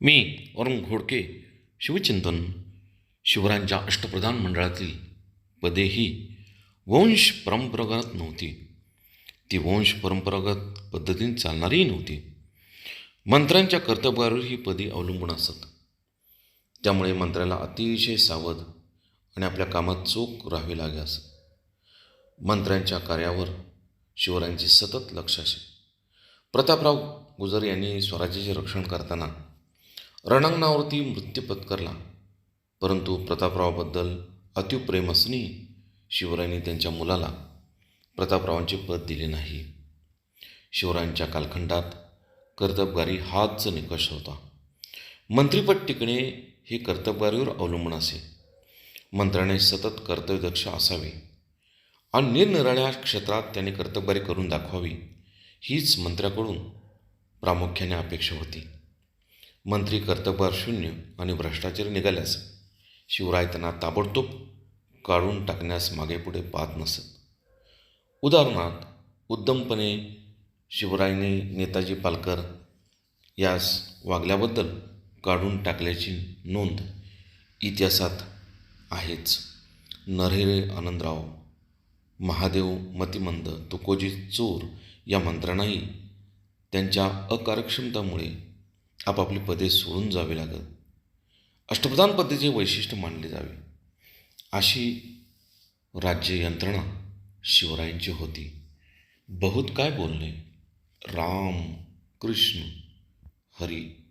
मी वरुण घोडके शिवचिंतन शिवरायांच्या अष्टप्रधान मंडळातील पदे ही वंश परंपरागत नव्हती. ती वंश परंपरागत पद्धतीने चालणारीही नव्हती. मंत्र्यांच्या कर्तव्यावर ही पदी अवलंबून असत. त्यामुळे मंत्र्याला अतिशय सावध आणि आपल्या कामात चोख राहावे लागे असत. मंत्र्यांच्या कार्यावर शिवरायांचे सतत लक्ष असे. प्रतापराव गुजर यांनी स्वराज्याचे रक्षण करताना रणांगणावरती मृत्यू पत्करला परंतु प्रतापरावाबद्दल अतिप्रेम प्रेम असूनही शिवरायांनी त्यांच्या मुलाला प्रतापरावांचे पद दिले नाही. शिवरायांच्या कालखंडात कर्तबगारी हाच निकष होता. मंत्रीपद टिकणे हे कर्तबगारीवर अवलंबून असे. मंत्र्याने सतत कर्तव्यदक्ष असावे. आणि निरनिराळ्या क्षेत्रात त्याने कर्तबगारी करून दाखवावी हीच मंत्र्याकडून प्रामुख्याने अपेक्षा होती. मंत्री कर्तबगार शून्य आणि भ्रष्टाचारी निघाल्यास शिवराय त्यांना ताबडतोब काढून टाकण्यास मागेपुढे पाहत नसत. उदाहरणार्थ उद्दमपणे शिवरायने नेताजी पालकर यास वागल्याबद्दल काढून टाकल्याची नोंद इतिहासात आहेच. नरहिरे आनंदराव महादेव मतिमंद तुकोजी चोर या मंत्र्यांनाही त्यांच्या अकार्यक्षमतामुळे आपापली पदे सोडून जावे लागत. अष्टप्रधान पद्धतीचे वैशिष्ट्य मानले जावे. अशी राज्य यंत्रणा शिवरायांची होती. बहुत काय बोलणे? राम कृष्ण हरी